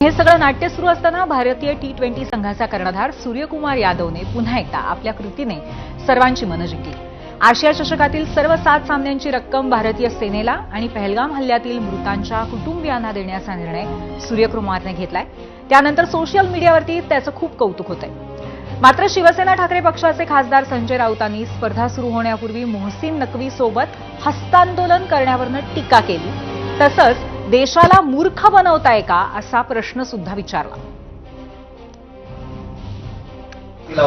हे सगळं नाट्य सुरू असताना भारतीय टी ट्वेंटी संघाचा कर्णधार सूर्यकुमार यादवने पुन्हा एकदा आपल्या कृतीने सर्वांची मनं जिंकली. आशिया चषकातील सर्व सात सामन्यांची रक्कम भारतीय सेनेला आणि पहलगाम हल्ल्यातील मृतांच्या कुटुंबियांना देण्याचा निर्णय सूर्यकुमारने घेतलाय. त्यानंतर सोशल मीडियावरती त्याचं खूप कौतुक होतंय. मात्र शिवसेना ठाकरे पक्षाचे खासदार संजय राऊतांनी स्पर्धा सुरू होण्यापूर्वी मोहसिन नकवी सोबत हस्तांदोलन करण्यावरनं टीका केली. तसंच देशाला मूर्ख बनवताय का असा प्रश्न सुद्धा विचारला.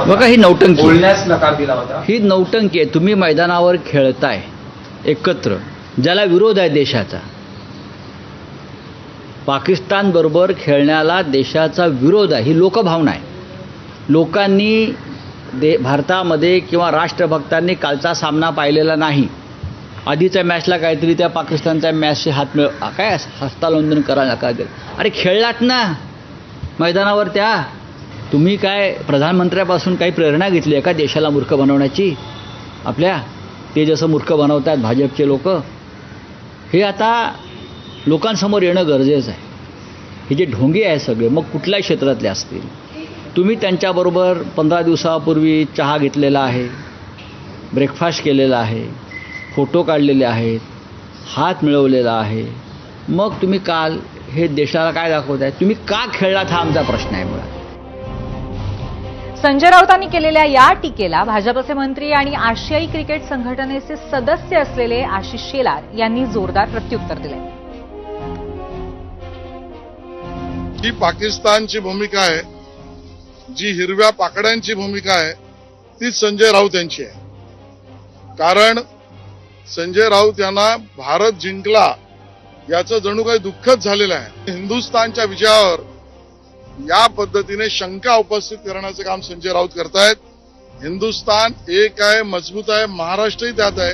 बघा ही नौटंकी. बोलण्यास नकार दिला होता. ही नौटंकी आहे. तुम्ही मैदानावर खेळताय एकत्र. ज्याला विरोध आहे देशाचा. पाकिस्तान बरोबर खेळण्याला देशाचा विरोध आहे. ही लोकभावना आहे. लोकांनी दे भारतामध्ये किंवा राष्ट्रभक्तांनी कालचा सामना पाहिलेला नाही. आधीच्या मॅचला काहीतरी त्या पाकिस्तानच्या मॅचशी हात मिळ काय हस्तालोंदन करा नका अरे खेळलात ना. मैदानावर त्या तुम्ही काय प्रधानमंत्र्यापासून काही प्रेरणा घेतली आहे का देशाला मूर्ख बनवण्याची? आपल्या? ते जसं मूर्ख बनवतात भाजपचे लोक. हे आता लोकांसमोर येणं गरजेचं आहे. हे जे ढोंगे आहे सगळे मग कुठल्याही क्षेत्रातले असतील? तुम्ही त्यांच्याबरोबर पंधरा दिवसापूर्वी चहा घेतलेला आहे ब्रेकफास्ट केलेला आहे. फोटो काढलेले आहेत हात मिळवलेला आहे. मग तुम्ही काल हे देशाला काय दाखवताय? तुम्ही का खेळलात हा आमचा प्रश्न आहे मुळात? संजय राऊतांनी केलेल्या या टीकेला भाजपचे मंत्री आणि आशियाई क्रिकेट संघटनेचे सदस्य असलेले आशिष शेलार यांनी जोरदार प्रत्युत्तर दिले. ही पाकिस्तानची भूमिका आहे जी हिरव्या पाकड्यांची भूमिका आहे तीच संजय राऊत यांची आहे. कारण संजय राऊत यांना भारत जिंकला याचं जणू काही दुःखच झालेलं आहे. हिंदुस्थानच्या विजयावर या पद्धतीने शंका उपस्थित करण्याचं काम संजय राऊत करतायत. हिंदुस्थान एक आहे मजबूत आहे महाराष्ट्रही त्यात आहे.